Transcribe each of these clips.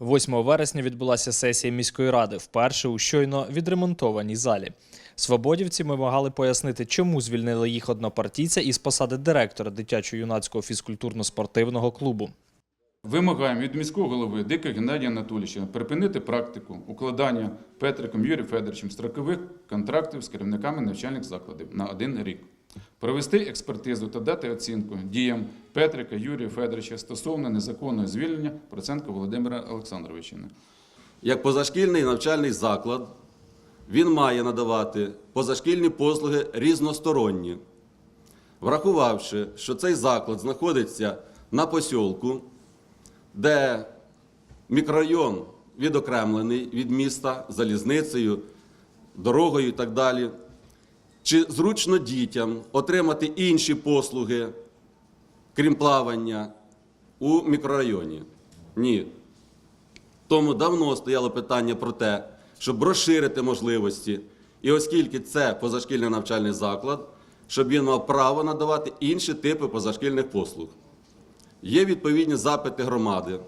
8 вересня відбулася сесія міської ради, вперше у щойно відремонтованій залі. Свободівці вимагали пояснити, чому звільнили їх однопартійця із посади директора дитячо-юнацького фізкультурно-спортивного клубу. Вимагаємо від міського голови Дика Геннадія Анатолійовича припинити практику укладання Петриком Юрієм Федоровичем строкових контрактів з керівниками навчальних закладів на один рік. Провести експертизу та дати оцінку діям Петрика Юрія Федоровича стосовно незаконного звільнення Проценка Володимира Олександровича. як позашкільний навчальний заклад, він має надавати позашкільні послуги різносторонні. Врахувавши, що цей заклад знаходиться на посілку, де мікрорайон відокремлений від міста залізницею, дорогою і так далі, чи зручно дітям отримати інші послуги, крім плавання, у мікрорайоні? Ні. Тому давно стояло питання про те, щоб розширити можливості. І оскільки це позашкільний навчальний заклад, щоб він мав право надавати інші типи позашкільних послуг. Є відповідні запити громади,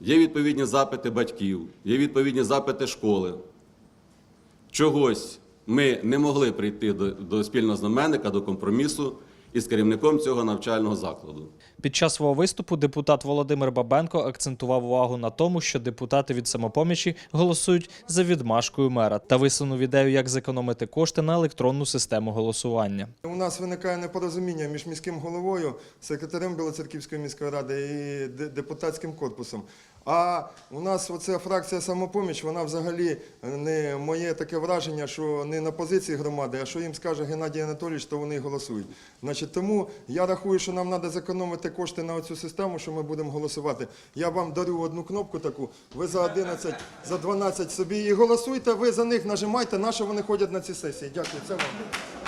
є відповідні запити батьків, є відповідні запити школи. Чогось ми не могли прийти до, до спільного знаменника, до компромісу із керівником цього навчального закладу. Під час свого виступу депутат Володимир Бабенко акцентував увагу на тому, що депутати від самопомічі голосують за відмашкою мера та висунув ідею, як зекономити кошти на електронну систему голосування. У нас виникає непорозуміння між міським головою, секретарем Білоцерківської міської ради і депутатським корпусом. А у нас оця фракція самопоміч, вона взагалі не моє таке враження, що не на позиції громади, а що їм скаже Геннадій Анатолійович, то вони голосують. Значить, тому я рахую, що нам треба зекономити кошти на цю систему, що ми будемо голосувати. Я вам дарю одну кнопку таку, ви за 11, за 12 собі і голосуйте, ви за них нажимайте, на що вони ходять на ці сесії. Дякую, це вам.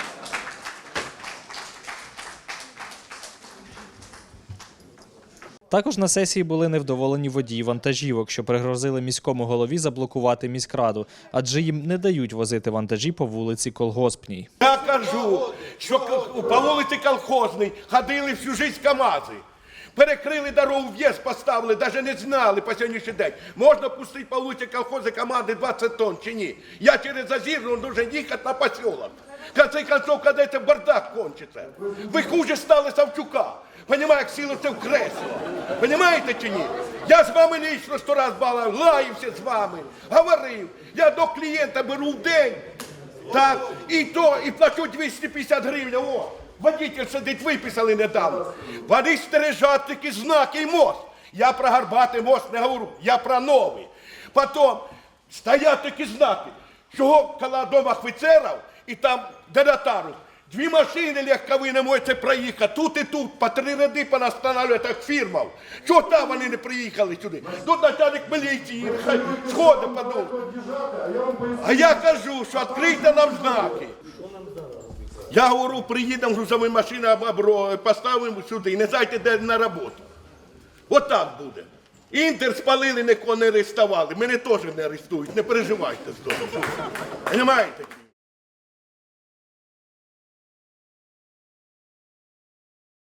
Також на сесії були невдоволені водії вантажівок, що пригрозили міському голові заблокувати міськраду, адже їм не дають возити вантажі по вулиці Колгоспній. Я кажу, що по вулиці Колхозній ходили всю життя КАМАЗи. Перекрили дорогу, в'їзд поставили, навіть не знали по сьогоднішній день. Можна пустити по вулиці колхози команди 20 тонн чи ні. Я через Зазірну должен їхати на посілок. В конце концов, коли це бардак кончиться. Ви хуже стали Савчука. Понімаю, як сіло це в кресло. Понімаєте чи ні? Я з вами лично сто раз бала, лаявся з вами, говорив. Я до клієнта беру в день. Так, і то, і плачу 250 гривень. О, водитель сидить, виписали недавно. Вони стережать такі знаки і мост. Я про гарбатий мост не говорю, я про новий. Потім стоять такі знаки, чого коло дома офіцерів і там до нотару. Дві машини легкові не можуть проїхати, тут і тут, по три ряди понастанавливають, як фірма. Чого там вони не приїхали сюди? Тут начальник міліції, хай сходить подумав. А я кажу, що відкрийте нам знаки. Я говорю, приїдемо грузові машини, поставимо сюди і не зайдете де на роботу. От так буде. Інтер спалили, нікого не арестували. Мене теж не арестують, не переживайте з того. Понимаєте?